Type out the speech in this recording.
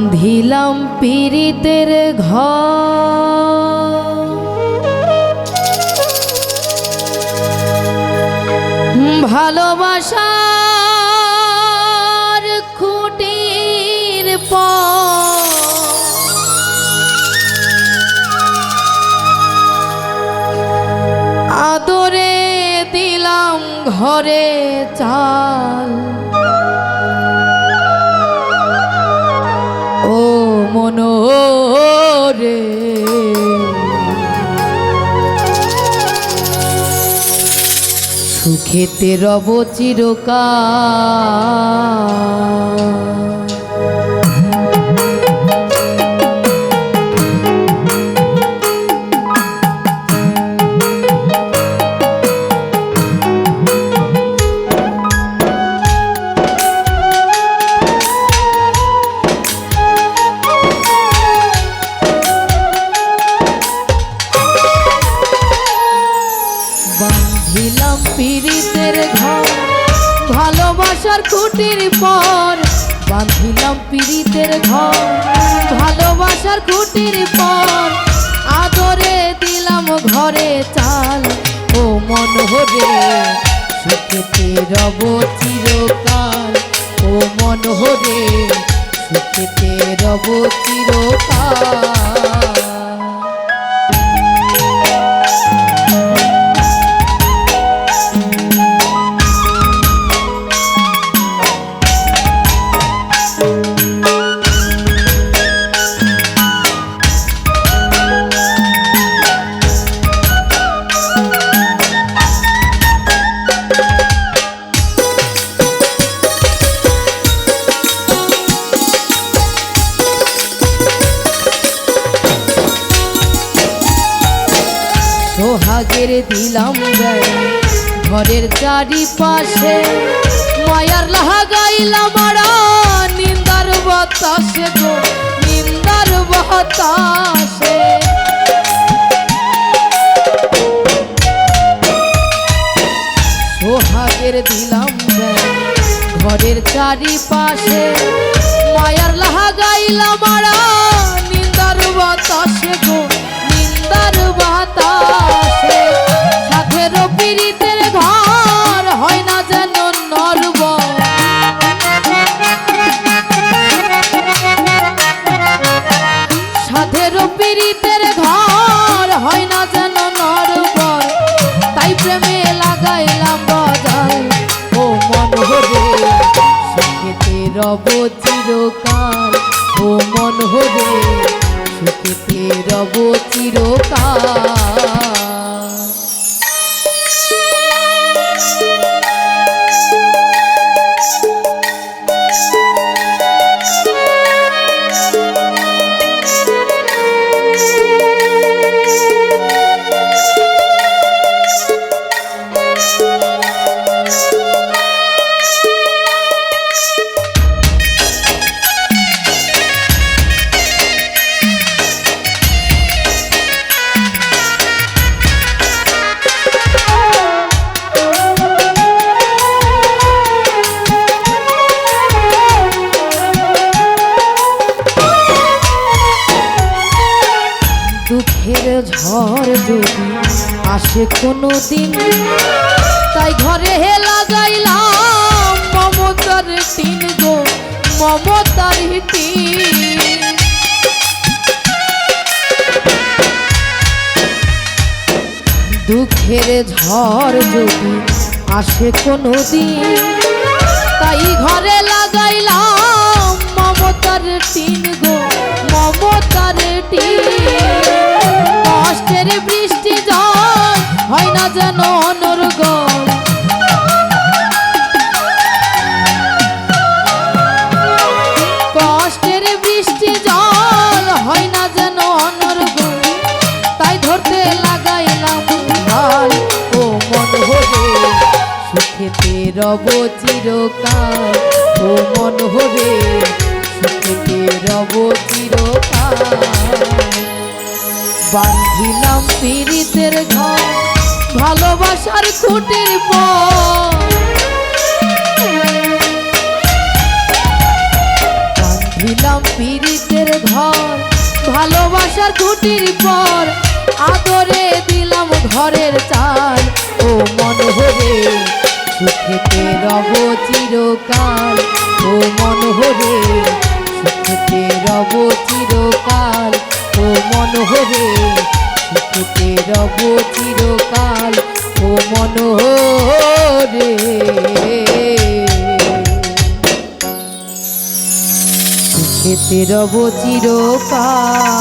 বান্ধিলাম পীড়িতের ঘর। খুঁটির পর আদরে দিলাম ঘরে চাল সুখেতে রব চিরকাল। পীড়িতের ঘর। ভালোবাসার খুঁটির পর বাঁধিলাম পীড়িতের ঘর। ভালোবাসার খুঁটির পর আদরে দিলাম ঘরে চাল। ও মন হরে সুখেতে রব চিরকাল। ও মন হরে সুখেতে রব চিরকাল। সোহাগের দিলাম ঘরের চারিপাশে মায়ার লাহা গাইলাম নিন্দার বাতাসে গো, নিন্দার বাতাসে। সোহাগের দিলাম ঘরের চারিপাশে মায়ার লাহা গাইলাম নিন্দার বাতাসে গো সাধের পীড়িতের ঘর, হয় না যেন নরবর। তাই প্রেমে লাগাইলাম বাজার ও মন হরে সুখেতে রব চিরকাল। ও মন হরে সুখেতে রব চিরকাল। আসে কোনো দিন তাই ঘরে হে লাগাইলাম মমতার টিন গো, মমতার দুঃখের ঝড় যদি আসে কোনো দিন তাই ঘরে লাগাইলাম যেন অনর্গল কষ্টের বৃষ্টি জল হয় না যেন অনর্গল তাই ধরতে লাগাইলাম ঢাল। ও মন হরে সুখেতে রব চিরকাল। ও মন হরে সুখেতে রব চিরকাল। বান্ধিলাম পীড়িতের ঘর। ভালোবাসার খুঁটির পর বান্ধিলাম পিড়ি খুঁটির পর। আদরে দিলাম ঘরের চাল। ও মন হরে সুখেতে রব চিরকাল। ও মন হরে সুখেতে রব চিরকাল। ও মন হরে সুখেতে রব চিরকাল ও মন রে। সুখেতে রব চিরকাল।